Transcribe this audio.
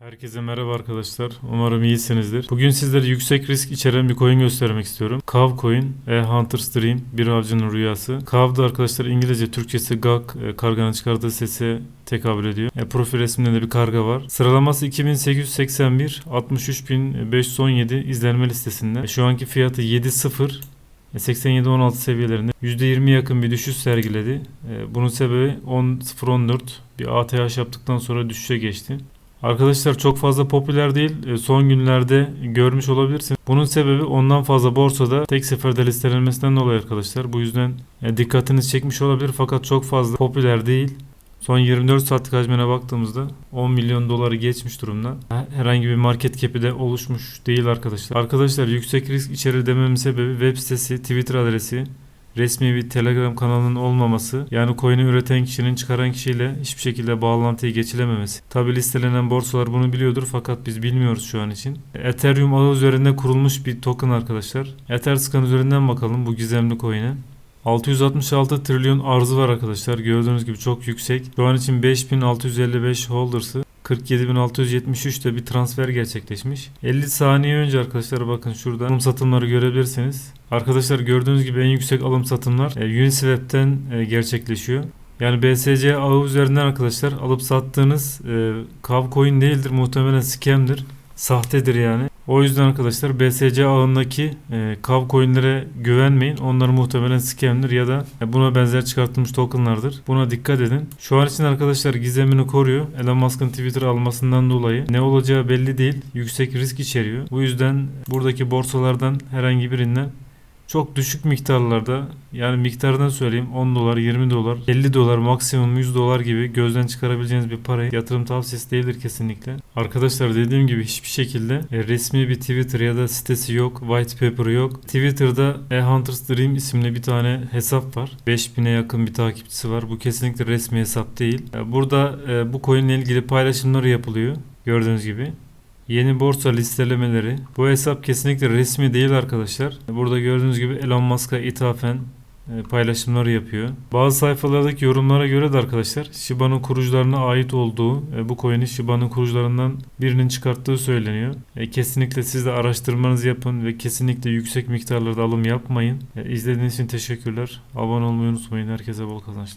Herkese merhaba arkadaşlar. Umarım iyisinizdir. Bugün sizlere yüksek risk içeren bir coin göstermek istiyorum. Kav coin, A Hunter's Dream, bir avcının rüyası. Kav da arkadaşlar İngilizce, Türkçesi gak, e, karganın çıkardığı sesi tekabül ediyor. E, profil resminde de bir karga var. Sıralaması 2881, 63517 izlenme listesinde. E, şu anki fiyatı 7.0. E, 87-16 seviyelerinde %20 yakın bir düşüş sergiledi. E, Bunun sebebi 10.014 bir ATH yaptıktan sonra düşüşe geçti. Arkadaşlar çok fazla popüler değil. E, Son günlerde görmüş olabilirsiniz. Bunun sebebi ondan fazla borsada tek seferde listelenmesinden dolayı arkadaşlar. Bu yüzden e, dikkatiniz çekmiş olabilir fakat çok fazla popüler değil. Son 24 saatlik hacmine baktığımızda 10 milyon doları geçmiş durumda. Herhangi bir market cap'i de oluşmuş değil arkadaşlar. Arkadaşlar yüksek risk içerir dememin sebebi web sitesi, Twitter adresi, resmi bir Telegram kanalının olmaması, yani coin'i üreten kişinin çıkaran kişiyle hiçbir şekilde bağlantıyı geçilememesi. Tabi listelenen borsalar bunu biliyordur fakat biz bilmiyoruz şu an için. Ethereum ağı üzerinde kurulmuş bir token arkadaşlar. Etherscan üzerinden bakalım bu gizemli coin'e. 666 trilyon arzı var arkadaşlar. Gördüğünüz gibi çok yüksek. Şu an için 5655 holders'ı 47.673 de bir transfer gerçekleşmiş. 50 saniye önce arkadaşlar bakın şurada alım satımları görebilirsiniz. Arkadaşlar gördüğünüz gibi en yüksek alım satımlar e, Uniswap'ten e, gerçekleşiyor. Yani BSC ağı üzerinden arkadaşlar alıp sattığınız e, Kav coin değildir muhtemelen scam'dir. Sahtedir yani. O yüzden arkadaşlar BSC ağındaki e, Kav coinlere güvenmeyin. Onlar muhtemelen scam'dir ya da e, buna benzer çıkartılmış tokenlardır. Buna dikkat edin. Şu an için arkadaşlar gizemini koruyor. Elon Musk'ın Twitter almasından dolayı ne olacağı belli değil. Yüksek risk içeriyor. Bu yüzden buradaki borsalardan herhangi birinden çok düşük miktarlarda yani miktardan söyleyeyim 10 dolar, 20 dolar, 50 dolar, maksimum 100 dolar gibi gözden çıkarabileceğiniz bir parayı yatırım tavsiyesi değildir kesinlikle. Arkadaşlar dediğim gibi hiçbir şekilde e, resmi bir Twitter ya da sitesi yok, white paper yok. Twitter'da A Hunter's Dream isimli bir tane hesap var. 5000'e yakın bir takipçisi var. Bu kesinlikle resmi hesap değil. E, Burada e, bu coin ile ilgili paylaşımları yapılıyor. Gördüğünüz gibi. Yeni borsa listelemeleri. Bu hesap kesinlikle resmi değil arkadaşlar. Burada gördüğünüz gibi Elon Musk'a ithafen e, paylaşımları yapıyor. Bazı sayfalardaki yorumlara göre de arkadaşlar Shiba'nın kurucularına ait olduğu e, bu coin'i Shiba'nın kurucularından birinin çıkarttığı söyleniyor. E, Kesinlikle siz de araştırmanızı yapın ve kesinlikle yüksek miktarlarda alım yapmayın. İzlediğiniz için teşekkürler. Abone olmayı unutmayın. Herkese bol kazançlar.